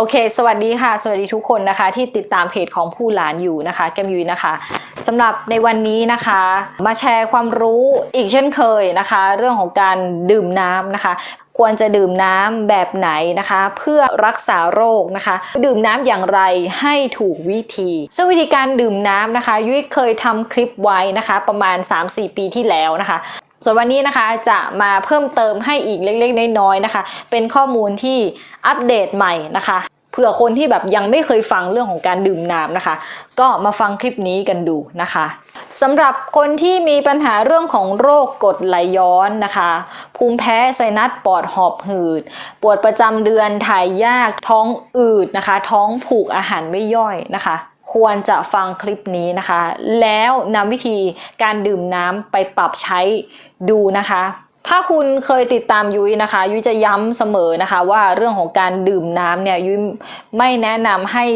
โอเค สวัสดีค่ะ สวัสดีทุกคนนะคะ ที่ติดตามเพจของผู้หลานอยู่นะคะ แกมยุ้ยนะคะสำหรับในวันนี้นะคะ มาแชร์ความรู้อีกเช่นเคยนะคะ เรื่องของการดื่มน้ำนะคะควรจะดื่มน้ำแบบไหนนะคะ เพื่อรักษาโรคนะคะ ดื่มน้ำอย่างไรให้ถูกวิธี ซึ่งวิธีการดื่มน้ำนะคะยุ้ยเคยทำคลิปไว้นะคะ ประมาณ 3-4 ปีที่แล้วนะคะ ส่วนวันนี้นะคะจะมาเพิ่มเติมให้อีกเล็กๆ น้อยๆนะคะ เป็นข้อมูลที่อัปเดตใหม่นะคะเผื่อคนที่แบบยังไม่เคยฟังเรื่องของการดื่มน้ำนะคะ ก็มาฟังคลิปนี้กันดูนะคะสำหรับคนที่มีปัญหาเรื่องของโรคกรดไหลย้อนนะคะ ภูมิแพ้ไซนัสปอดหอบหืด ปวดประจำเดือนถ่ายยากท้องอืดนะคะ ท้องผูกอาหารไม่ย่อยนะคะ ควรจะฟังคลิปนี้นะคะ แล้วนำวิธีการดื่มน้ำไปปรับใช้ดูนะคะ ถ้าคุณเคยติดตามยุ้ยนะคะ ยุ้ยจะย้ำเสมอนะคะ ว่าเรื่องของการดื่มน้ำเนี่ยยุ้ยไม่แนะนำให้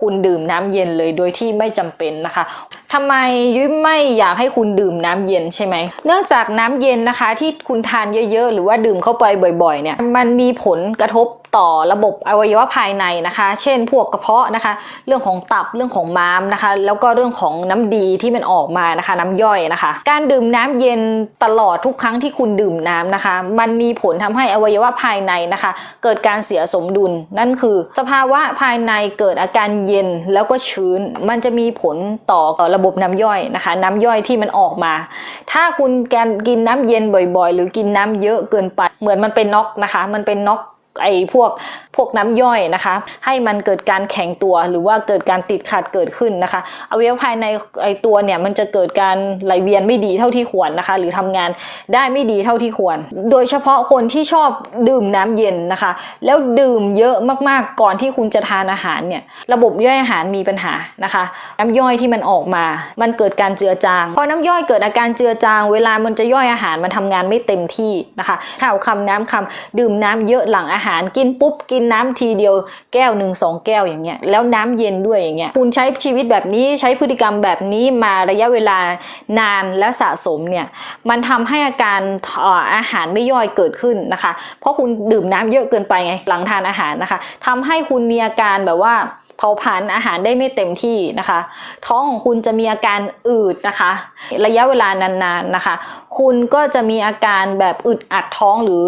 คุณดื่มน้ำเย็นเลยโดยที่ไม่จำเป็นนะคะทำไมยุ้ยไม่อยากให้คุณดื่มน้ำเย็นใช่ไหม เนื่องจากน้ำเย็นนะคะที่คุณทานเยอะๆ หรือว่าดื่มเข้าไปบ่อยๆเนี่ยมันมีผลกระทบ ต่อระบบอวัยวะภายในนะคะ เช่น พวกกระเพาะนะคะ เรื่องของตับเรื่องของม้ามนะคะ แล้วก็เรื่องของน้ำดีที่มันออกมานะคะ น้ำย่อยนะคะ การดื่มน้ำเย็นตลอดทุกครั้งที่คุณดื่มน้ำนะคะ มันมีผลทำให้อวัยวะภายในนะคะ เกิดการเสียสมดุล นั่นคือ สภาวะภายในเกิดอาการเย็นแล้วก็ชื้น มันจะมีผลต่อระบบน้ำย่อยนะคะ น้ำย่อยที่มันออกมา ถ้าคุณการกินน้ำเย็นบ่อยๆ หรือกินน้ำเยอะเกินไป เหมือนมันเป็นน็อกนะคะ มันเป็นน็อก ไอ้พวกพวกน้ำย่อยนะคะ ให้มันเกิดการแข็งตัวหรือว่าเกิดการติดขัดเกิดขึ้นนะคะอวัยวะภายในไอ้ตัวเนี่ยมันจะเกิดการไหลเวียนไม่ดีเท่าที่ควรนะคะ หรือทำงานได้ไม่ดีเท่าที่ควร โดยเฉพาะคนที่ชอบดื่มน้ำเย็นนะคะ แล้วดื่มเยอะมากๆก่อนที่คุณจะทานอาหารเนี่ยระบบย่อยอาหารมีปัญหานะคะ น้ำย่อยที่มันออกมา มันเกิดการเจือจางพอน้ำย่อยเกิดอาการเจือจาง เวลามันจะย่อยอาหารมันทำงานไม่เต็มที่นะคะข้าวคำน้ำคำดื่มน้ำเยอะหลังอาหารกินปุ๊บกินน้ำทีเดียวแก้วหนึ่งสองแก้วอย่างเงี้ยแล้วน้ำเย็นด้วยอย่างเงี้ยคุณใช้ชีวิตแบบนี้ใช้พฤติกรรมแบบนี้มาระยะเวลานานและสะสมเนี่ยมันทำให้อาการอ่ออาหารไม่ย่อยเกิดขึ้นนะคะ เพราะคุณดื่มน้ำเยอะเกินไปไงหลังทานอาหารนะคะทำให้คุณมีอาการแบบว่า เผาผลาญอาหารได้ไม่เต็มที่นะคะ ท้องของคุณจะมีอาการอืดนะคะ ระยะเวลานานๆนะคะ คุณก็จะมีอาการแบบอึดอัดท้องหรือ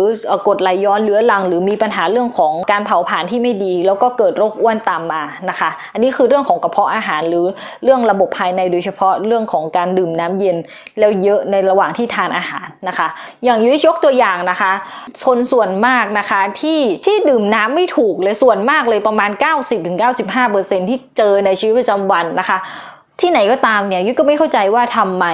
กดไหลย้อนเรื้อรัง หรือมีปัญหาเรื่องของการเผาผลาญที่ไม่ดี แล้วก็เกิดโรคอ้วนตามมานะคะ อันนี้คือเรื่องของกระเพาะอาหารหรือเรื่องระบบภายในโดยเฉพาะเรื่องของการดื่มน้ำเย็นแล้วเยอะในระหว่างที่ทานอาหารนะคะ อย่างยุ้ยยกตัวอย่างนะคะชนส่วนมากนะคะที่ที่ดื่มน้ำไม่ถูกเลยส่วนมากเลยประมาณ 90-95%ที่เจอในชีวิตประจำวันนะคะ ที่ไหนก็ตามเนี่ยยุ้ยก็ไม่เข้าใจว่าทำไม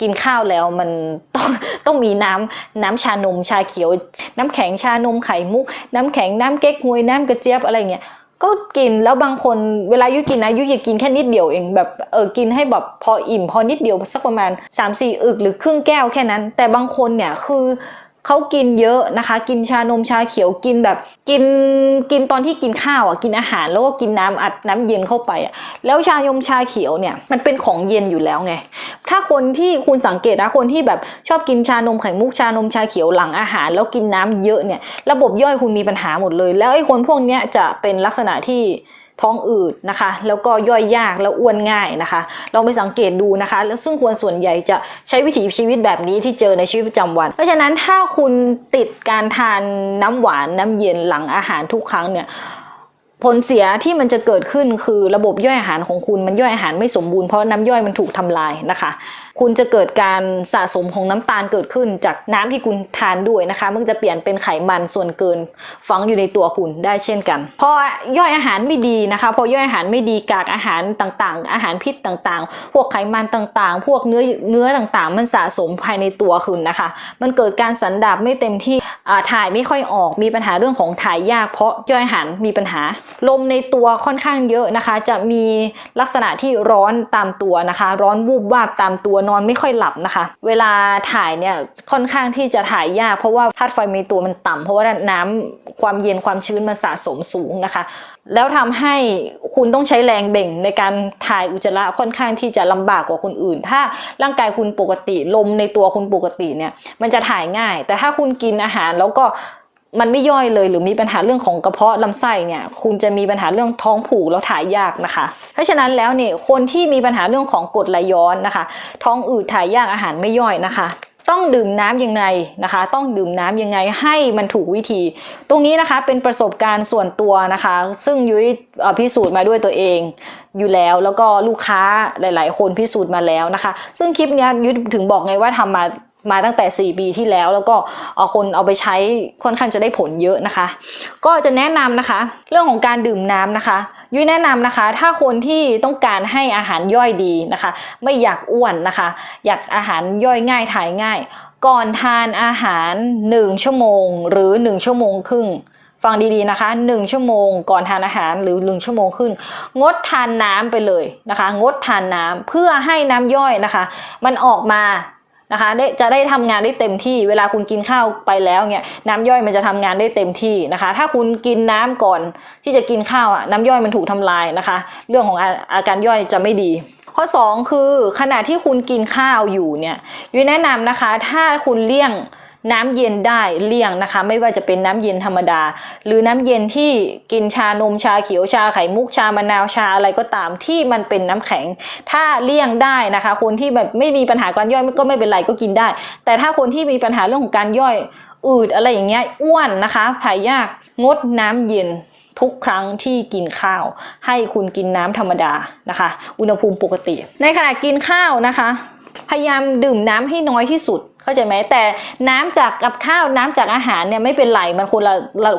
กินข้าวแล้วมันต้องต้องมีน้ำน้ำชานมชาเขียว น้ำแข็งชานมไข่มุก น้ำแข็งน้ำเก๊กฮวยน้ำกระเจี๊ยบอะไรเงี้ยก็กินแล้วบางคนเวลายุ้ยกินนะยุ้ยจะกินแค่นิดเดียวเองแบบเออกินให้แบบพออิ่มพอนิดเดียวสักประมาณ 3-4 อึกหรือครึ่งแก้วแค่นั้น แต่บางคนเนี่ยคือ เขากินเยอะนะคะ กินชานมชาเขียวกินแบบกินกินตอนที่กินข้าวอะกินอาหารแล้วก็กินน้ำอัดน้ำเย็นเข้าไปอะแล้วชานมชาเขียวเนี่ยมันเป็นของเย็นอยู่แล้วไง ถ้าคนที่คุณสังเกตนะคนที่แบบชอบกินชานมไข่มุกชานมชาเขียวหลังอาหาร แล้วกินน้ำเยอะเนี่ย ระบบย่อยคุณมีปัญหาหมดเลย แล้วไอ้คนพวกเนี้ยจะเป็นลักษณะที่ ท้องอืดนะคะ แล้วก็ย่อยยากแล้วอ้วนง่ายนะคะ ลองไปสังเกตดูนะคะ แล้วซึ่งควรส่วนใหญ่จะใช้วิถีชีวิตแบบนี้ที่เจอในชีวิตประจำวัน เพราะฉะนั้นถ้าคุณติดการทานน้ำหวานน้ำเย็นหลังอาหารทุกครั้งเนี่ย ผลเสียที่มันจะเกิดขึ้นคือระบบย่อยอาหารของคุณมันย่อยอาหารไม่สมบูรณ์เพราะน้ำย่อยมันถูกทำลายนะคะ คุณจะเกิดการสะสมของน้ำตาลเกิดขึ้นจากน้ำที่คุณทานด้วยนะคะมันจะเปลี่ยนเป็นไขมันส่วนเกินฝังอยู่ในตัวคุณได้เช่นกัน พอย่อยอาหารไม่ดีนะคะ พอย่อยอาหารไม่ดีกากอาหารต่างๆ อาหารพิษต่างๆ พวกไขมันต่างๆ พวกเนื้อเนื้อต่างๆ มันสะสมภายในตัวคุณนะคะ มันเกิดการสันดาบไม่เต็มที่ถ่ายไม่ค่อยออกมีปัญหาเรื่องของถ่ายยากเพราะย่อยอาหารมีปัญหาลมในตัวค่อนข้างเยอะนะคะ จะมีลักษณะที่ร้อนตามตัวนะคะ ร้อนวูบวาบตามตัวนอนไม่ค่อยหลับนะคะ เวลาถ่ายเนี่ยค่อนข้างที่จะถ่ายยาก เพราะว่าธาตุไฟในตัวมันต่ำเพราะว่าน้ำความเย็นความชื้นมันสะสมสูงนะคะ แล้วทำให้คุณต้องใช้แรงเบ่งในการถ่ายอุจจาระค่อนข้างที่จะลำบากกว่าคนอื่น ถ้าร่างกายคุณปกติลมในตัวคุณปกติเนี่ยมันจะถ่ายง่าย แต่ถ้าคุณกินอาหารแล้วก็ มันไม่ย่อยเลย หรือมีปัญหาเรื่องของกระเพาะลำไส้เนี่ยคุณจะมีปัญหาเรื่องท้องผูกแล้วถ่ายยากนะคะ เพราะฉะนั้นแล้วเนี่ยคนที่มีปัญหาเรื่องของกรดไหลย้อนนะคะ ท้องอืดถ่ายยากอาหารไม่ย่อยนะคะต้องดื่มน้ำยังไงนะคะ ต้องดื่มน้ำยังไงให้มันถูกวิธี ตรงนี้นะคะเป็นประสบการณ์ส่วนตัวนะคะ ซึ่งยุ้ยพิสูจน์มาด้วยตัวเอง อยู่แล้วแล้วก็ลูกค้าหลาย ๆ คนพิสูจน์มาแล้วนะคะ ซึ่งคลิปนี้ยยุ้ยถึงบอกไงว่าทำมา มาตั้งแต่ 4 ปีที่แล้ว แล้วก็เอาคนเอาไปใช้ค่อนข้างจะได้ผลเยอะนะคะ ก็จะแนะนำนะคะ เรื่องของการดื่มน้ำนะคะยุ้ยแนะนำนะคะ ถ้าคนที่ต้องการให้อาหารย่อยดีนะคะ ไม่อยากอ้วนนะคะ อยากอาหารย่อยง่ายถ่ายง่าย ก่อนทานอาหาร 1 ชั่วโมง หรือ 1 ชั่วโมงครึ่งฟังดีๆนะคะ 1 ชั่วโมงก่อนทานอาหารหรือ 1 ชั่วโมงครึ่งงดทานน้ำไปเลยนะคะ งดทานน้ำเพื่อให้น้ำย่อยนะคะ มันออกมา นะคะได้จะได้ทำงานได้เต็มที่ เวลาคุณกินข้าวไปแล้วเนี่ยน้ำย่อยมันจะทำงานได้เต็มที่นะคะ ถ้าคุณกินน้ำก่อนที่จะกินข้าวอะน้ำย่อยมันถูกทำลายนะคะ เรื่องของอาอาการย่อยจะไม่ดี ข้อ 2 คือขณะที่คุณกินข้าวอยู่เนี่ยยุ้ยแนะนำนะคะ ถ้าคุณเลี่ยง น้ำเย็นได้เลี่ยงนะคะ ไม่ว่าจะเป็นน้ำเย็นธรรมดา หรือน้ำเย็นที่กินชานมชาเขียวชาไข่มุกชามะนาวชาอะไรก็ตามที่มันเป็นน้ำแข็ง ถ้าเลี่ยงได้นะคะ คนที่แบบไม่มีปัญหาการย่อยก็ไม่เป็นไรก็กินได้ แต่ถ้าคนที่มีปัญหาเรื่องของการย่อยอืดอะไรอย่างเงี้ยอ้วนนะคะถ่ายยากงดน้ำเย็นทุกครั้งที่กินข้าว ให้คุณกินน้ำธรรมดานะคะ อุณหภูมิปกติ ในขณะกินข้าวนะคะ พยายามดื่มน้ำให้น้อยที่สุด เข้าใจไหมแต่น้ำจากกับข้าวน้ำจากอาหารเนี่ยไม่เป็นไรมันคนละ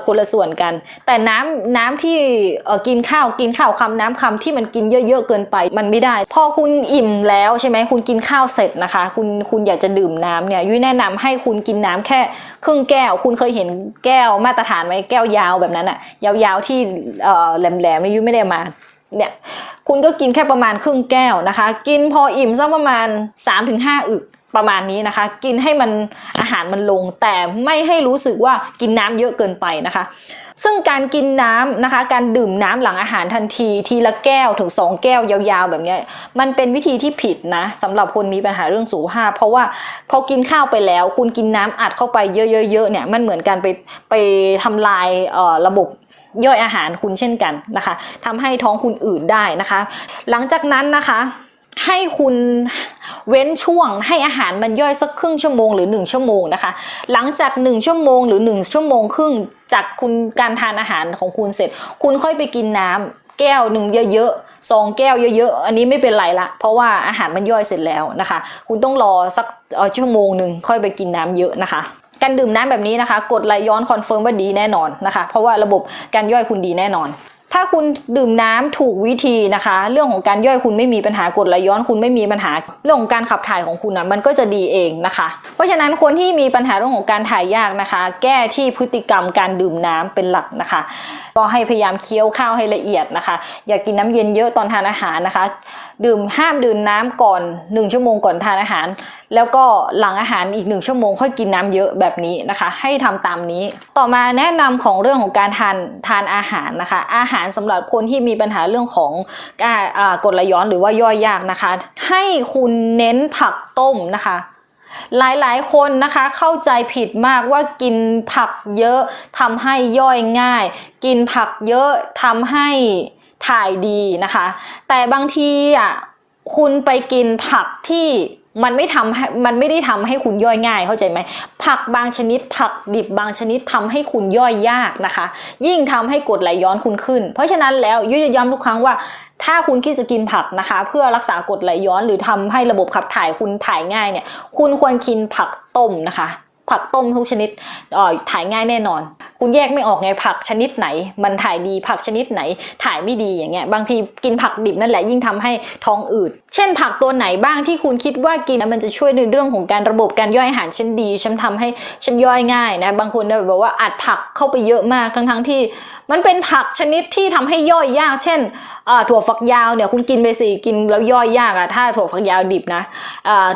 คนละส่วนกัน แต่น้ำน้ำที่เออกินข้าวกินข้าวคำน้ำคำที่มันกินเยอะๆเกินไปมันไม่ได้ พอคุณอิ่มแล้วใช่ไหมคุณกินข้าวเสร็จนะคะ คุณคุณอยากจะดื่มน้ำเนี่ยยุ้ยแนะนำให้คุณกินน้ำแค่ครึ่งแก้ว คุณเคยเห็นแก้วมาตรฐานไหมแก้วยาวแบบนั้นอะยาวๆที่เออแหลมๆนี่ยุ้ยไม่ได้มา เนี่ยคุณก็กินแค่ประมาณครึ่งแก้วนะคะ กินพออิ่มสักประมาณ 3-5 อึกประมาณนี้นะคะ กินให้มันอาหารมันลง แต่ไม่ให้รู้สึกว่ากินน้ำเยอะเกินไปนะคะ ซึ่งการกินน้ำนะคะ การดื่มน้ำหลังอาหารทันที ทีละแก้วถึง 2 แก้วยาวๆ แบบนี้มันเป็นวิธีที่ผิดนะสำหรับคนมีปัญหาเรื่องสุขภาพ เพราะว่าพอกินข้าวไปแล้ว คุณกินน้ำอัดเข้าไปเยอะๆเนี่ยมันเหมือนการไปไปทำลายระบบ ย่อยอาหารคุณเช่นกันนะคะทำให้ท้องคุณอืดได้นะคะ หลังจากนั้นนะคะให้คุณเว้นช่วงให้อาหารมันย่อยสักครึ่งชั่วโมงหรือ 1 ชั่วโมงนะคะ หลังจาก 1 ชั่วโมงหรือ 1 ชั่วโมงครึ่งจากคุณการทานอาหารของคุณเสร็จ คุณค่อยไปกินน้ำแก้วหนึ่งเยอะๆสองแก้วเยอะๆ อันนี้ไม่เป็นไรละ เพราะว่าอาหารมันย่อยเสร็จแล้วนะคะ คุณต้องรอสักชั่วโมงหนึ่งค่อยไปกินน้ำเยอะนะคะ การดื่มน้ำแบบนี้นะคะกดไหลย้อนคอนเฟิร์มว่าดีแน่นอนนะคะ เพราะว่าระบบการย่อยคุณดีแน่นอนถ้าคุณดื่มน้ำถูกวิธีนะคะ เรื่องของการย่อยคุณไม่มีปัญหากดไหลย้อนคุณไม่มีปัญหาเรื่องของการขับถ่ายของคุณนะมันก็จะดีเองนะคะ เพราะฉะนั้นคนที่มีปัญหาเรื่องของการถ่ายยากนะคะ แก้ที่พฤติกรรมการดื่มน้ำเป็นหลักนะคะ ก็ให้พยายามเคี้ยวข้าวให้ละเอียดนะคะ อย่ากินน้ำเย็นเยอะตอนทานอาหารนะคะดื่มห้ามดื่มน้ำก่อน 1 ชั่วโมงก่อนทานอาหาร แล้วก็หลังอาหารอีก 1 ชั่วโมงค่อยกินน้ำเยอะแบบนี้นะคะ ให้ทำตามนี้ ต่อมาแนะนำของเรื่องของการทานทานอาหารนะคะ อาหารสำหรับคนที่มีปัญหาเรื่องของกรดไหลย้อนหรือว่าย่อยยากนะคะ ให้คุณเน้นผักต้มนะคะหลายๆ คนนะคะเข้าใจผิดมากว่ากินผักเยอะทำให้ย่อยง่าย กินผักเยอะทำให้ ถ่ายดีนะคะ แต่บางทีอะคุณไปกินผักที่มันไม่ทำให้มันไม่ได้ทำให้คุณย่อยง่ายเข้าใจไหมผักบางชนิด ผักดิบบางชนิดทำให้คุณย่อยยากนะคะ ยิ่งทำให้กรดไหลย้อนคุณขึ้น เพราะฉะนั้นแล้วยุ้ยจะย้ำทุกครั้งว่า ถ้าคุณคิดจะกินผักนะคะ เพื่อรักษากรดไหลย้อนหรือทำให้ระบบขับถ่ายคุณถ่ายง่ายเนี่ย คุณควรกินผักต้มนะคะ ผักต้มทุกชนิดออถ่ายง่ายแน่นอน คุณแยกไม่ออกไงผักชนิดไหน มันถ่ายดีผักชนิดไหน ถ่ายไม่ดีอย่างเงี้ยบางทีกินผักดิบนั่นแหละยิ่งทำให้ท้องอืด เช่นผักตัวไหนบ้างที่คุณคิดว่ากินแล้วมันจะช่วยในเรื่องของการระบบการย่อยอาหารชั้นดีฉันทำให้ฉันย่อยง่ายนะบางคนเนี่ยบอกว่าอัดผักเข้าไปเยอะมากทั้งๆที่ มันเป็นผักชนิดที่ทำให้ย่อยยาก เช่นถั่วฝักยาวเนี่ยคุณกินไปสิกินแล้วย่อยยากอะถ้าถั่วฝักยาวดิบนะ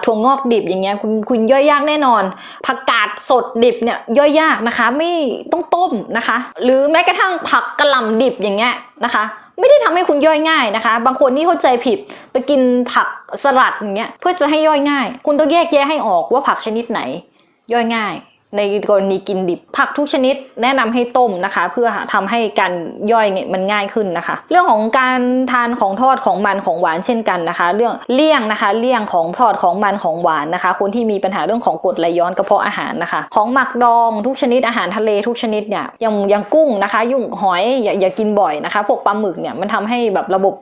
ถั่วงอกดิบอย่างเงี้ยคุณคุณย่อยยากแน่นอน ผักกาดสดดิบเนี่ยย่อยยากนะคะ ไม่ต้องต้มนะคะ หรือแม้กระทั่งผักกระหล่ำดิบอย่างเงี้ยนะคะไม่ได้ทำให้คุณย่อยง่ายนะคะ บางคนนี่เข้าใจผิดไปกินผักสลัดอย่างเงี้ยเพื่อจะให้ย่อยง่าย คุณต้องแยกแยะให้ออกว่าผักชนิดไหน ย่อยง่าย ในกรณีกินดิบ ผักทุกชนิดแนะนำให้ต้มนะคะ เพื่อทำให้การย่อยเนี่ยมันง่ายขึ้นนะคะ เรื่องของการทานของทอดของมันของหวานเช่นกันนะคะ เรื่องเลี่ยงนะคะเลี่ยงของทอดของมันของหวานนะคะ คนที่มีปัญหาเรื่องของกรดไหลย้อนกระเพาะอาหารนะคะ ของหมักดองทุกชนิดอาหารทะเลทุกชนิดเนี่ยย่างย่างกุ้งนะคะ ยุ่งหอยอย่าอย่ากินบ่อยนะคะพวกปลาหมึกเนี่ยมันทำให้แบบระบบ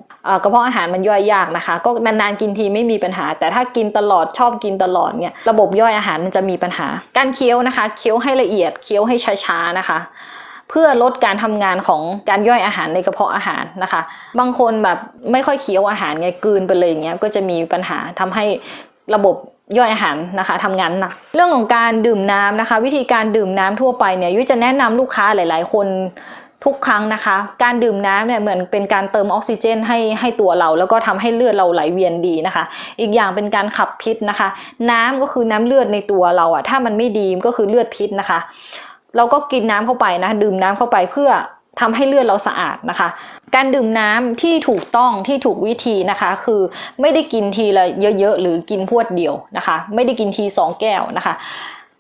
กระเพาะอาหารมันย่อยยากนะคะ ก็นานๆกินทีไม่มีปัญหา แต่ถ้ากินตลอดชอบกินตลอดเนี่ยระบบย่อยอาหารมันจะมีปัญหา การเคี้ยวนะคะเคี้ยวให้ละเอียดเคี้ยวให้ช้าๆนะคะ เพื่อลดการทำงานของการย่อยอาหารในกระเพาะอาหารนะคะ บางคนแบบไม่ค่อยเคี้ยวอาหารไงกลืนไปเลยอย่างเงี้ยก็จะมีปัญหาทำให้ระบบย่อยอาหารนะคะทำงานหนัก เรื่องของการดื่มน้ำนะคะ วิธีการดื่มน้ำทั่วไปเนี่ยยุ้ยจะแนะนำลูกค้าหลาย ๆ คน ทุกครั้งนะคะ การดื่มน้ำเนี่ยเหมือนเป็นการเติมออกซิเจนให้ให้ตัวเรา แล้วก็ทำให้เลือดเราไหลเวียนดีนะคะ อีกอย่างเป็นการขับพิษนะคะ น้ำก็คือน้ำเลือดในตัวเราอะถ้ามันไม่ดีก็คือเลือดพิษนะคะ เราก็กินน้ำเข้าไปนะดื่มน้ำเข้าไปเพื่อทำให้เลือดเราสะอาดนะคะ การดื่มน้ำที่ถูกต้องที่ถูกวิธีนะคะ คือไม่ได้กินทีละเยอะๆหรือกินพรวดเดียวนะคะ ไม่ได้กินทีสองแก้วนะคะ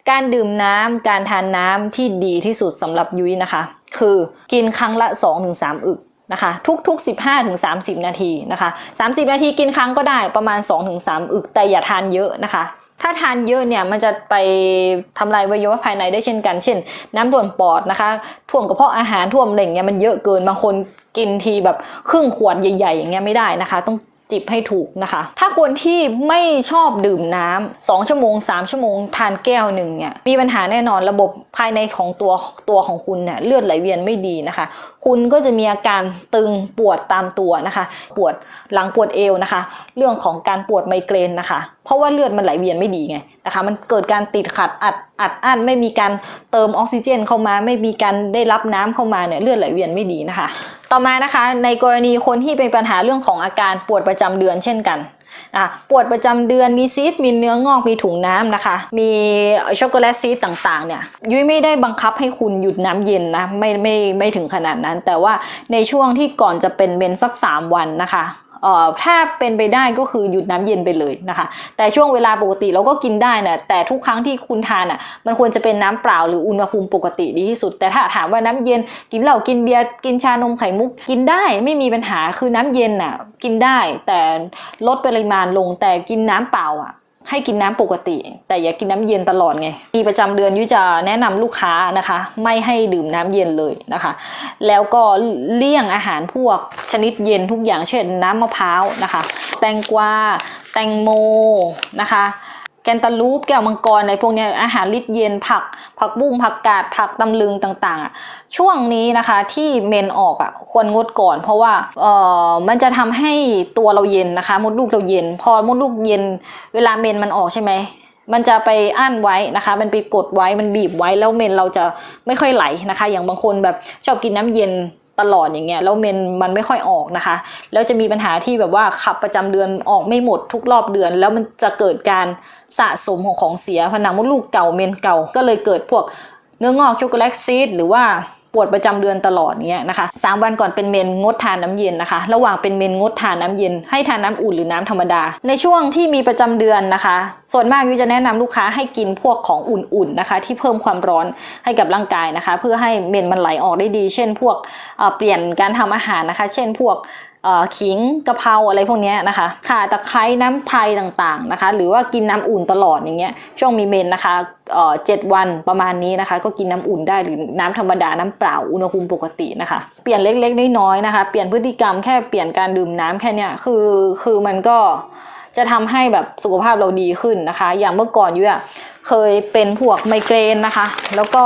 การดื่มน้ำการทานน้ำที่ดีที่สุดสำหรับยุ้ยนะคะ คือกินครั้งละ 2-3 อึกนะคะทุกๆ 15-30 นาทีนะคะ30 นาทีกินครั้งก็ได้ประมาณ 2-3 อึกแต่อย่าทานเยอะนะคะถ้าทานเยอะเนี่ยมันจะไปทำลายวัยวะภายในได้เช่นกัน เช่น น้ำท่วมปอดนะคะท่วมกระเพาะอาหารท่วมอะไรอย่างเงี้ยมันเยอะเกินบางคนกินทีแบบครึ่งขวดใหญ่ๆอย่างเงี้ยไม่ได้นะคะ ต้อง จิบให้ถูกนะคะ ถ้าคนที่ไม่ชอบดื่มน้ำ2ชั่วโมง 3 ชั่วโมง ทานแก้วหนึ่งเนี่ยมีปัญหาแน่นอนระบบภายในของตัวตัวของคุณเนี่ยเลือดไหลเวียนไม่ดีนะคะคุณก็จะมีอาการตึงปวดตามตัวนะคะ ปวดหลังปวดเอวนะคะ เรื่องของการปวดไมเกรนนะคะ เพราะว่าเลือดมันไหลเวียนไม่ดีไงนะคะ มันเกิดการติดขัดอัดอัดอั้นไม่มีการเติมออกซิเจนเข้ามา ไม่มีการได้รับน้ำเข้ามาเนี่ยเลือดไหลเวียนไม่ดีนะคะ ต่อมานะคะ ในกรณีคนที่เป็นปัญหาเรื่องของอาการปวดประจำเดือนเช่นกัน อะปวดประจำเดือนมีซีสมีเนื้องอกมีถุงน้ำนะคะ มีช็อกโกแลตซีสต่างๆเนี่ยยุ้ยไม่ได้บังคับให้คุณหยุดน้ำเย็นนะไม่ไม่ไม่ถึงขนาดนั้น แต่ว่าในช่วงที่ก่อนจะเป็นเมนสัก 3 วันนะคะ ถ้าเป็นไปได้ก็คือหยุดน้ำเย็นไปเลยนะคะ แต่ช่วงเวลาปกติเราก็กินได้นะแต่ทุกครั้งที่คุณทานอะมันควรจะเป็นน้ำเปล่าหรืออุณหภูมิปกติดีที่สุด แต่ถ้าถามว่าน้ำเย็นกินเหล้ากินเบียร์กินชานมไข่มุกกินได้ไม่มีปัญหาคือน้ำเย็นอะกินได้แต่ลดปริมาณลงแต่กินน้ำเปล่าอะ ให้กินน้ำปกติ แต่อย่ากินน้ำเย็นตลอดไงมีประจำเดือนยุยจะแนะนำลูกค้านะคะ ไม่ให้ดื่มน้ำเย็นเลยนะคะ แล้วก็เลี่ยงอาหารพวกชนิดเย็นทุกอย่างเช่น น้ำมะพร้าวนะคะ แตงกวาแตงโมนะคะ แกนตาลูปแก้วมังกรอะไรพวกนี้อาหารลิดเย็นผัก ผักบุ้งผักกาดผักตำลึงต่างๆ ช่วงนี้นะคะที่เมนออกอะควรงดก่อน เพราะว่าเอ่อมันจะทำให้ตัวเราเย็นนะคะมดลูกเราเย็น พอมดลูกเย็น เวลาเมนมันออกใช่ไหมมันจะไปอั้นไว้นะคะ มันไปกดไว้มันบีบไว้แล้วเมนเราจะไม่ค่อยไหลนะคะ อย่างบางคนแบบชอบกินน้ำเย็นตลอดอย่างเงี้ยแล้วเมนมันไม่ค่อยออกนะคะ แล้วจะมีปัญหาที่แบบว่าขับประจำเดือนออกไม่หมดทุกรอบเดือน แล้วมันจะเกิดการ สะสมของของเสียผนังมดลูกเก่าเมนเก่า ก็เลยเกิดพวกเนื้องอกช็อกโกแลตซีดหรือว่าปวดประจำเดือนตลอดเงี้ยนะคะสามวันก่อนเป็นเมนงดทานน้ำเย็นนะคะ ระหว่างเป็นเมนงดทานน้ำเย็น ให้ทานน้ำอุ่นหรือน้ำธรรมดา ในช่วงที่มีประจำเดือนนะคะ ส่วนมากยุจะแนะนำลูกค้าให้กินพวกของอุ่นๆนะคะ ที่เพิ่มความร้อนให้กับร่างกายนะคะ เพื่อให้เมนมันไหลออกได้ดี เช่น พวกเปลี่ยนการทำอาหารนะคะ เช่นพวกขิงกะเพราอะไรพวกนี้นะคะข่าตะไคร้น้ำไพรต่างๆนะคะ หรือว่ากินน้ำอุ่นตลอดอย่างเงี้ยช่วงมีเมนนะคะเจ็ดวันประมาณนี้นะคะ ก็กินน้ำอุ่นได้หรือน้ำธรรมดาน้ำเปล่าอุณหภูมิปกตินะคะ เปลี่ยนเล็กๆน้อยๆนะคะ เปลี่ยนพฤติกรรมแค่เปลี่ยนการดื่มน้ำแค่เนี้ยคือคือมันก็จะทำให้แบบสุขภาพเราดีขึ้นนะคะ อย่างเมื่อก่อนยุ้ยอะ เคยเป็นพวกไมเกรนนะคะ แล้วก็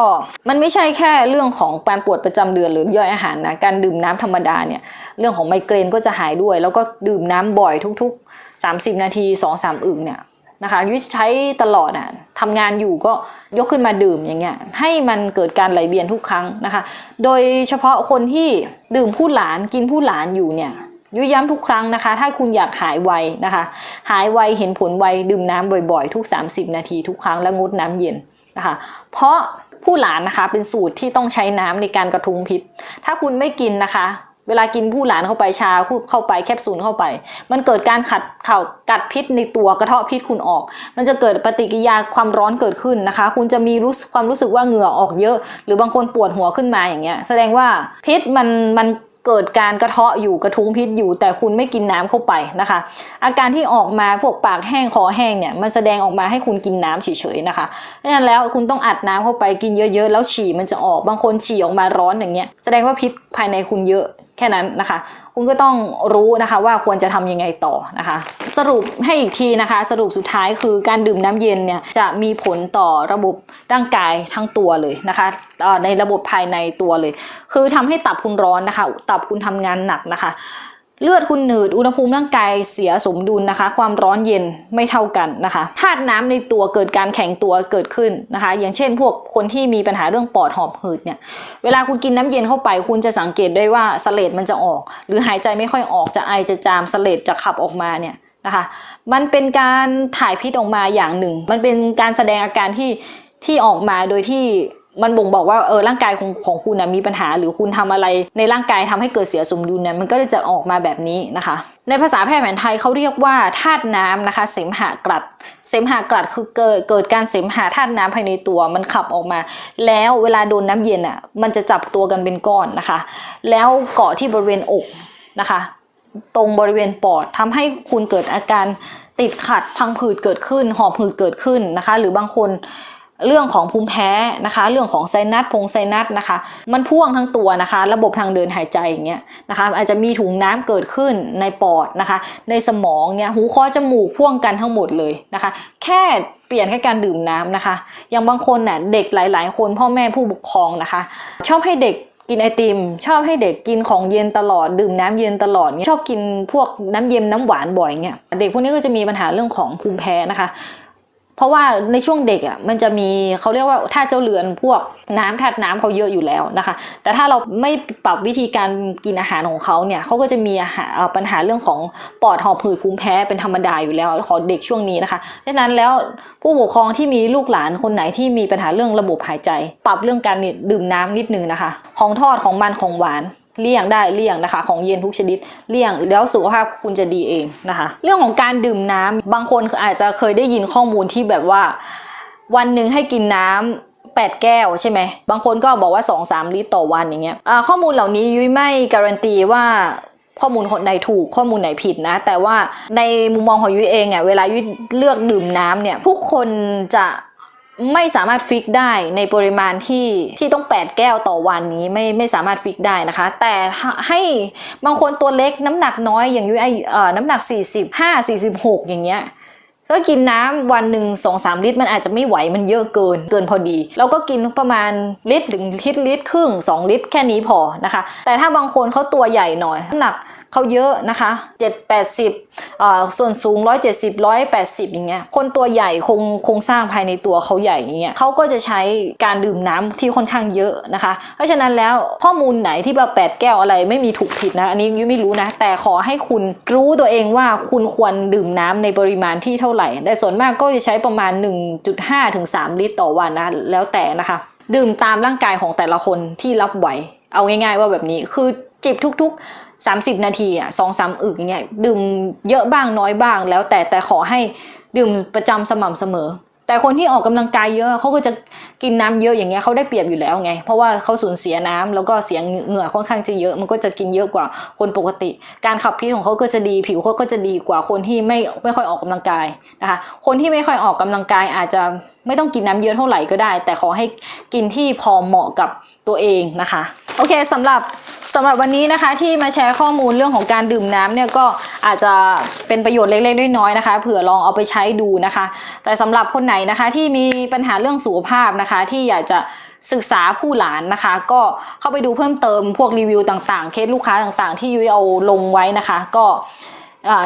มันไม่ใช่แค่เรื่องของการปวดประจำเดือนหรือย่อยอาหารนะ การดื่มน้ำธรรมดาเนี่ยเรื่องของไมเกรนก็จะหายด้วย แล้วก็ดื่มน้ำบ่อยทุก ๆ 30 นาที 2-3 อึ่งเนี่ยนะคะยุ้ยใช้ตลอดอะทำงานอยู่ก็ยกขึ้นมาดื่มอย่างเงี้ยให้มันเกิดการไหลเวียนทุกครั้งนะคะ โดยเฉพาะคนที่ดื่มผู้หลานกินผู้หลานอยู่เนี่ย ยุ้ยย้ำทุกครั้งนะคะ ถ้าคุณอยากหายไวนะคะ หายไวเห็นผลไวดื่มน้ำบ่อยๆ ทุก 30 นาทีทุกครั้งแล้วงดน้ำเย็นนะคะ เพราะผู้หลานนะคะเป็นสูตรที่ต้องใช้น้ำในการกระทุ้งพิษ ถ้าคุณไม่กินนะคะ เวลากินผู้หลานเข้าไปชาเข้าไปแคปซูลเข้าไป มันเกิดการขัดเข่ากัดพิษในตัวกระเทาะพิษคุณออก มันจะเกิดปฏิกิริยาความร้อนเกิดขึ้นนะคะ คุณจะมีรู้ความรู้สึกว่าเหงื่อออกเยอะ หรือบางคนปวดหัวขึ้นมาอย่างเงี้ยแสดงว่าพิษมันมัน เกิดการกระเทาะอยู่กระทุ้งพิษอยู่ แต่คุณไม่กินน้ำเข้าไปนะคะ อาการที่ออกมาพวกปากแห้งคอแห้งเนี่ยมันแสดงออกมาให้คุณกินน้ำเฉยๆนะคะดังนั้นแล้วคุณต้องอัดน้ำเข้าไปกินเยอะๆ แล้วฉี่มันจะออกบางคนฉี่ออกมาร้อนอย่างเงี้ยแสดงว่าพิษภายในคุณเยอะ ค่นั้นนะคะ คุณก็ต้องรู้นะคะว่าควรจะทำยังไงต่อนะคะ สรุปให้อีกทีนะคะ สรุปสุดท้ายคือการดื่มน้ำเย็นเนี่ยจะมีผลต่อระบบร่างกายทั้งตัวเลยนะคะในระบบภายในตัวเลย คือทำให้ตับคุณร้อนนะคะ ตับคุณทำงานหนักนะคะ เลือดคุณหนืด อุณหภูมิร่างกายเสียสมดุลนะคะ ความร้อนเย็นไม่เท่ากันนะคะธาตุน้ำในตัวเกิดการแข็งตัวเกิดขึ้นนะคะ อย่างเช่น พวกคนที่มีปัญหาเรื่องปอดหอบหืดเนี่ย เวลาคุณกินน้ำเย็นเข้าไป คุณจะสังเกตได้ว่าสเลดมันจะออก หรือหายใจไม่ค่อยออก จะไอจะจามสเลดจะขับออกมาเนี่ยนะคะ มันเป็นการถ่ายพิษออกมาอย่างหนึ่ง มันเป็นการแสดงอาการที่ที่ออกมาโดยที่ มันบ่งบอกว่าเออร่างกายของของคุณนะมีปัญหา หรือคุณทำอะไรในร่างกายทำให้เกิดเสียสมดุลเนี่ยมันก็จะออกมาแบบนี้นะคะ ในภาษาแพทย์แผนไทยเขาเรียกว่าธาตุน้ำนะคะ เสมหะกรัด เสมหะกรัดคือเกิดเกิดการเสมหะธาตุน้ำภายในตัวมันขับออกมา แล้วเวลาโดนน้ำเย็นอะมันจะจับตัวกันเป็นก้อนนะคะ แล้วเกาะที่บริเวณอกนะคะ ตรงบริเวณปอดทำให้คุณเกิดอาการติดขัดพังผืดเกิดขึ้นหอบหืดเกิดขึ้นนะคะ หรือบางคน เรื่องของภูมิแพ้นะคะ เรื่องของไซนัสพงไซนัสนะคะ มันพ่วงทั้งตัวนะคะ ระบบทางเดินหายใจอย่างเงี้ยนะคะอาจจะมีถุงน้ำเกิดขึ้นในปอดนะคะ ในสมองเนี่ยหูคอจมูกพ่วงกันทั้งหมดเลยนะคะ แค่เปลี่ยนแค่การดื่มน้ำนะคะ อย่างบางคนน่ะเด็กหลาย ๆ คนพ่อแม่ผู้ปกครองนะคะ ชอบให้เด็กกินไอติม ชอบให้เด็กกินของเย็นตลอด ดื่มน้ำเย็นตลอดเงี้ยชอบกินพวกน้ำเย็นน้ำหวานบ่อยเงี้ยเด็กพวกนี้ก็จะมีปัญหาเรื่องของภูมิแพ้นะคะ ราะว่าในช่วงเด็กอะมันจะมีเขาเรียกว่าถ้าเจ้าเรือนพวกน้ำธาตุน้ำเขาเยอะอยู่แล้วนะคะ แต่ถ้าเราไม่ปรับวิธีการกินอาหารของเขาเนี่ยเขาก็จะมีอาหารปัญหาเรื่องของปอดหอบหืดภูมิแพ้เป็นธรรมดาอยู่แล้วของเด็กช่วงนี้นะคะดังนั้นแล้วผู้ปกครองที่มีลูกหลานคนไหนที่มีปัญหาเรื่องระบบหายใจ ปรับเรื่องการดื่มน้ำนิดนึงนะคะ ของทอดของมันของหวาน เลี่ยงได้เลี่ยงนะคะ ของเย็นทุกชนิดเลี่ยงแล้วสุขภาพคุณจะดีเองนะคะ เรื่องของการดื่มน้ำบางคนอาจจะเคยได้ยินข้อมูลที่แบบว่า วันหนึ่งให้กินน้ำแปดแก้วใช่ไหม บางคนก็บอกว่า2อสามลิตรต่อวันอย่างเงี้ยข้อมูลเหล่านี้ยุ้ยไม่การันตีว่าข้อมูลคนไหนถูกข้อมูลไหนผิดนะ แต่ว่าในมุมมองของยุ้ยเองอะเวลายุ้ยเลือกดื่มน้ำเนี่ยทุกคนจะ ไม่สามารถฟิกได้ในปริมาณที่ที่ต้อง 8 แก้วต่อวันนี้ไม่ไม่สามารถฟิกได้นะคะ แต่ให้บางคนตัวเล็กน้ำหนักน้อยอย่างยุ้ยอเอ่อน้ำหนัก 45 46 อย่างเงี้ยก็กินน้ำวันหนึ่งสองสามลิตร มันอาจจะไม่ไหวมันเยอะเกิน เกินพอดี เราก็กินประมาณลิตรถึงลิตรลิตรครึ่งสองลิตรแค่นี้พอนะคะ แต่ถ้าบางคนเขาตัวใหญ่หน่อยน้ำหนัก เขาเยอะนะคะ7 80อ่าส่วนสูง 170 180 อย่างเงี้ยคนตัวใหญ่คงโครงสร้างภายในตัวเขาใหญ่อย่างเงี้ยเขาก็จะใช้การดื่มน้ำที่ค่อนข้างเยอะนะคะ เพราะฉะนั้นแล้วข้อมูลไหนที่แบบ8แก้วอะไรไม่มีถูกผิดนะ อันนี้ยุ้ยไม่รู้นะ แต่ขอให้คุณรู้ตัวเองว่าคุณควรดื่มน้ำในปริมาณที่เท่าไหร่ แต่ส่วนมากก็จะใช้ประมาณ 1.5 ถึง 3 ลิตรต่อวันนะ แล้วแต่นะคะ ดื่มตามร่างกายของแต่ละคนที่รับไหว เอาง่าย ๆ ว่าแบบนี้คือจิบทุก ๆ 30 นาทีอะสองสามอึกอย่างเงี้ยดื่มเยอะบ้างน้อยบ้าง แล้วแต่แต่ขอให้ดื่มประจำสม่ำเสมอ แต่คนที่ออกกำลังกายเยอะเขาก็จะกินน้ำเยอะอย่างเงี้ยเขาได้เปรียบอยู่แล้วไง เพราะว่าเขาสูญเสียน้ำแล้วก็เสียเหงื่อค่อนข้างจะเยอะ มันก็จะกินเยอะกว่าคนปกติ การขับพิษของเขาก็จะดีผิวเขาก็จะดีกว่าคนที่ไม่ไม่ค่อยออกกำลังกายนะคะคนที่ไม่ค่อยออกกำลังกายอาจจะไม่ต้องกินน้ำเยอะเท่าไหร่ก็ได้ แต่ขอให้กินที่พอเหมาะกับ ตัวเองนะคะโอเคสำหรับสำหรับวันนี้นะคะที่มาแชร์ข้อมูลเรื่องของการดื่มน้ำเนี่ยก็อาจจะเป็นประโยชน์เล็กๆน้อยๆนะคะ เผื่อลองเอาไปใช้ดูนะคะ แต่สำหรับคนไหนนะคะที่มีปัญหาเรื่องสุขภาพนะคะ ที่อยากจะศึกษาผู้หลานนะคะ ก็เข้าไปดูเพิ่มเติมพวกรีวิวต่างๆ เคสลูกค้าต่างๆ ที่ยุ้ยเอาลงไว้นะคะ ก็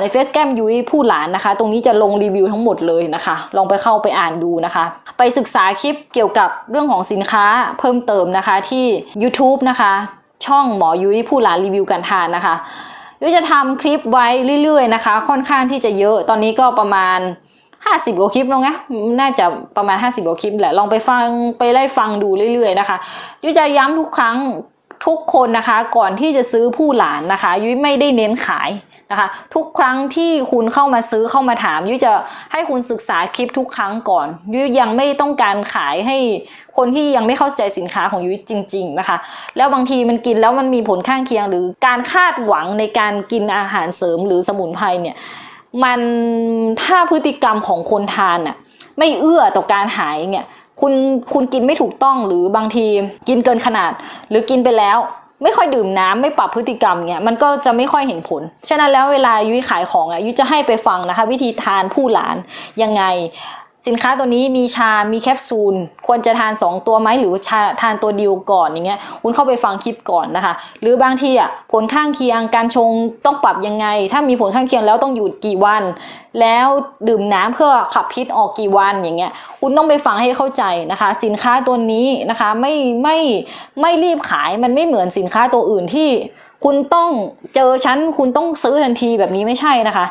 ในเฟซแกมยุ้ยผู้หลานนะคะ ตรงนี้จะลงรีวิวทั้งหมดเลยนะคะ ลองไปเข้าไปอ่านดูนะคะ ไปศึกษาคลิปเกี่ยวกับเรื่องของสินค้าเพิ่มเติมนะคะที่ YouTube นะคะ ช่องหมอยุ้ยผู้หลานรีวิวการทานนะคะยุ้ยจะทำคลิปไว้เรื่อยๆนะคะ ค่อนข้างที่จะเยอะตอนนี้ก็ประมาณ50กว่าคลิปแล้วไงน่าจะประมาณ 50กว่าคลิปแหละ ลองไปฟังไปไล่ฟังดูเรื่อยๆนะคะยุ้ยจะย้ำทุกครั้ง ทุกคนนะคะก่อนที่จะซื้อผู้หลานนะคะ ยุ้ยไม่ได้เน้นขายนะคะ ทุกครั้งที่คุณเข้ามาซื้อเข้ามาถาม ยุ้ยจะให้คุณศึกษาคลิปทุกครั้งก่อน ยุ้ยยังไม่ต้องการขายให้คนที่ยังไม่เข้าใจสินค้าของยุ้ยจริง ๆนะคะ แล้วบางทีมันกินแล้วมันมีผลข้างเคียง หรือการคาดหวังในการกินอาหารเสริมหรือสมุนไพรเนี่ยมันถ้าพฤติกรรมของคนทานน่ะไม่เอื้อต่อการหายเนี่ย คุณคุณกินไม่ถูกต้องหรือบางทีกินเกินขนาด หรือกินไปแล้ว ไม่ค่อยดื่มน้ำไม่ปรับพฤติกรรมเนี่ยมันก็จะไม่ค่อยเห็นผล ฉะนั้นแล้วเวลายุ้ยขายของอะยุ้ยจะให้ไปฟังนะคะ วิธีทานผู้หลานยังไง สินค้าตัวนี้มีชา มีแคปซูล ควรจะทาน 2 ตัวไหมหรือชาทานตัวเดียวก่อนอย่างเงี้ย คุณเข้าไปฟังคลิปก่อนนะคะ หรือบางทีอะผลข้างเคียงการชงต้องปรับยังไง ถ้ามีผลข้างเคียงแล้วต้องหยุดกี่วัน แล้วดื่มน้ำเพื่อขับพิษออกกี่วันอย่างเงี้ย คุณต้องไปฟังให้เข้าใจนะคะ สินค้าตัวนี้นะคะไม่ไม่ไม่รีบขายมันไม่เหมือนสินค้าตัวอื่นที่ คุณต้องเจอชั้นคุณต้องซื้อทันทีแบบนี้ไม่ใช่นะคะ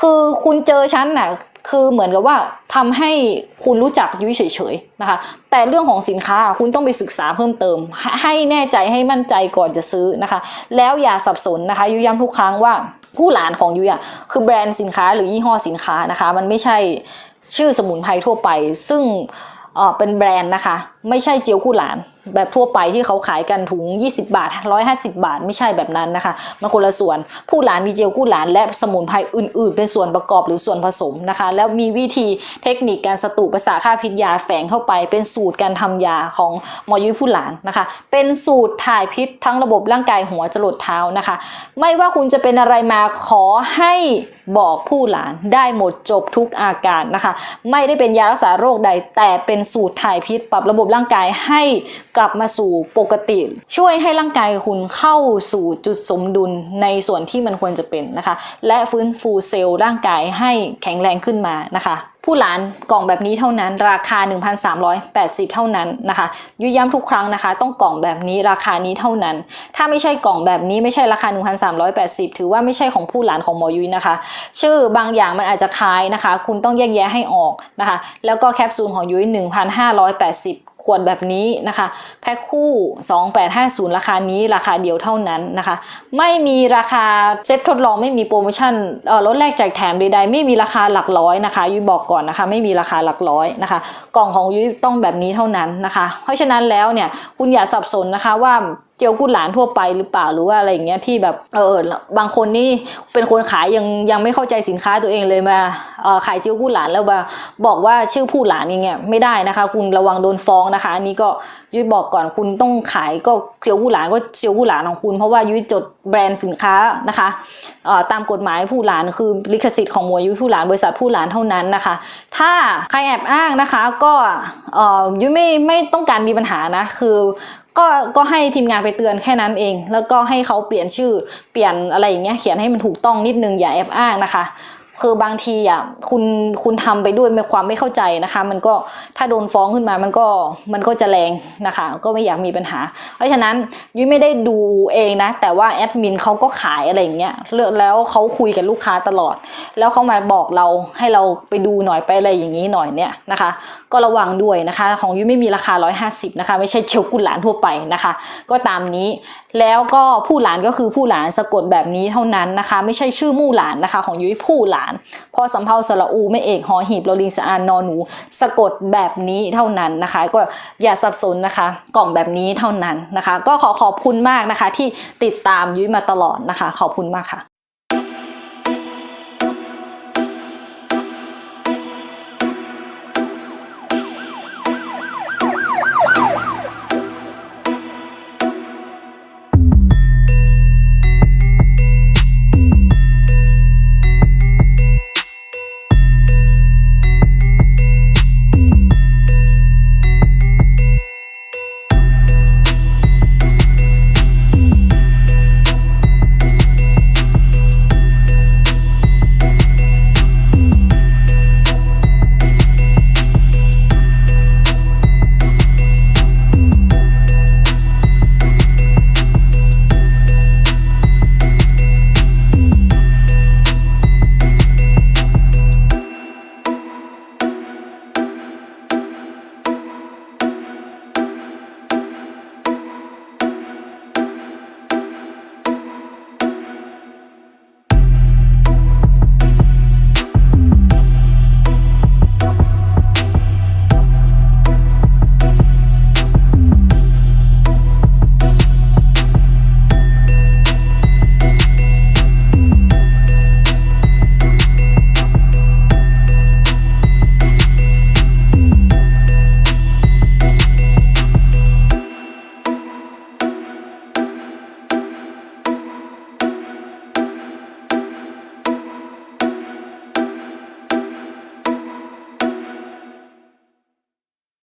คือคุณเจอชั้นน่ะ คือเหมือนกับว่าทำให้คุณรู้จักยุ้ยเฉยๆนะคะ แต่เรื่องของสินค้าคุณต้องไปศึกษาเพิ่มเติม ให้แน่ใจให้มั่นใจก่อนจะซื้อนะคะ แล้วอย่าสับสนนะคะยุ้ยย้ำทุกครั้งว่าผู้หลานของยุ้ยอะคือแบรนด์สินค้าหรือยี่ห้อสินค้านะคะ มันไม่ใช่ชื่อสมุนไพรทั่วไป ซึ่งเออเป็นแบรนด์นะคะ ไม่ใช่เจียวกู้หลาน แบบทั่วไปที่เขาขายกันถุง 20 บาท 150 บาท ไม่ใช่แบบนั้นนะคะ มันคนละส่วน ผู้หลานมีเจียวกู้หลาน และสมุนไพรอื่น ๆ เป็นส่วนประกอบหรือส่วนผสมนะคะ แล้วมีวิธีเทคนิคการสตุประสาฆ่าพิษยาแฝงเข้าไปเป็นสูตรการทำยาของหมอยุ้ยผู้หลานนะคะ เป็นสูตรถ่ายพิษทั้งระบบร่างกายหัวจรดเท้านะคะ ไม่ว่าคุณจะเป็นอะไรมาขอให้บอกผู้หลานได้หมดจบทุกอาการนะคะ ไม่ได้เป็นยารักษาโรคใดแต่เป็นสูตรถ่ายพิษปรับระบบร่างกายให้กลับมาสู่ปกติ ช่วยให้ร่างกายคุณเข้าสู่จุดสมดุลในส่วนที่มันควรจะเป็นนะคะ และฟื้นฟูเซลล์ร่างกายให้แข็งแรงขึ้นมานะคะผู้หลานกล่องแบบนี้เท่านั้น ราคา 1,380 เท่านั้นนะคะยุย้ำทุกครั้งนะคะ ต้องกล่องแบบนี้ราคานี้เท่านั้น ถ้าไม่ใช่กล่องแบบนี้ไม่ใช่ราคา 1,380 ถือว่าไม่ใช่ของผู้หลานของหมอยุ้ยนะคะ ชื่อบางอย่างมันอาจจะคล้ายนะคะ คุณต้องแยกแยะให้ออกนะคะ แล้วก็แคปซูลของยุ้ย1,580 ขวดแบบนี้นะคะ แพ็คคู่ 2850 ราคานี้ราคาเดียวเท่านั้นนะคะ ไม่มีราคาเซ็ตทดลองไม่มีโปรโมชั่นเออลดแลกแจกแถมใดๆไม่มีราคาหลักร้อยนะคะยุ้ยบอกก่อนนะคะ ไม่มีราคาหลักร้อยนะคะ กล่องของยุ้ยต้องแบบนี้เท่านั้นนะคะ เพราะฉะนั้นแล้วเนี่ยคุณอย่าสับสนนะคะว่า จียวกุหลานทั่วไปหรือเปล่าหรือว่าอะไรอย่างเงี้ยที่แบบเออบางคนนี่เป็นคนขายยังยังไม่เข้าใจสินค้าตัวเองเลยมาเออขายเจียวกุหลานแล้วมาบอกว่าชื่อผู้หลานอย่างเงี้ยไม่ได้นะคะ คุณระวังโดนฟ้องนะคะ อันนี้ก็ยุ้ยบอกก่อนคุณต้องขายก็เจียวกุหลานก็เจียวกุหลานของคุณเพราะว่ายุ้ยจดแบรนด์สินค้านะคะเออตามกฎหมายผู้หลานคือลิขสิทธิ์ของหมวยยุ้ยผู้หลานบริษัทผู้หลานเท่านั้นนะคะ ถ้าใครแอบอ้างนะคะก็เออยุ้ยไม่ไม่ต้องการมีปัญหานะคือ ก็ก็ให้ทีมงานไปเตือนแค่นั้นเอง แล้วก็ให้เขาเปลี่ยนชื่อเปลี่ยนอะไรอย่างเงี้ยเขียนให้มันถูกต้องนิดนึงอย่าแอบอ้างนะคะ คือบางทีอะคุณคุณทำไปด้วยความไม่เข้าใจนะคะ มันก็ถ้าโดนฟ้องขึ้นมามันก็มันก็จะแรงนะคะ ก็ไม่อยากมีปัญหา เพราะฉะนั้นยุ้ยไม่ได้ดูเองนะ แต่ว่าแอดมินเขาก็ขายอะไรอย่างเงี้ยเลือกแล้วเขาคุยกับลูกค้าตลอด แล้วเขามาบอกเราให้เราไปดูหน่อยไปอะไรอย่างนี้หน่อยเนี่ยนะคะ ก็ระวังด้วยนะคะ ของยุ้ยไม่มีราคา 150 นะคะ ไม่ใช่เชลกุหลานทั่วไปนะคะ ก็ตามนี้ แล้วก็ผู้หลานก็คือผู้หลานสะกดแบบนี้เท่านั้นนะคะ ไม่ใช่ชื่อมู่หลานนะคะ ของยุ้ยผู้หลาน พอสำเพาสระอูไม่เอกหอหีบโรลิงสะอานนอหนู สะกดแบบนี้เท่านั้นนะคะ ก็อย่าสับสนนะคะ กล่องแบบนี้เท่านั้นนะคะ ก็ขอขอบคุณมากนะคะ ที่ติดตามยุ้ยมาตลอดนะคะ ขอบคุณมากค่ะ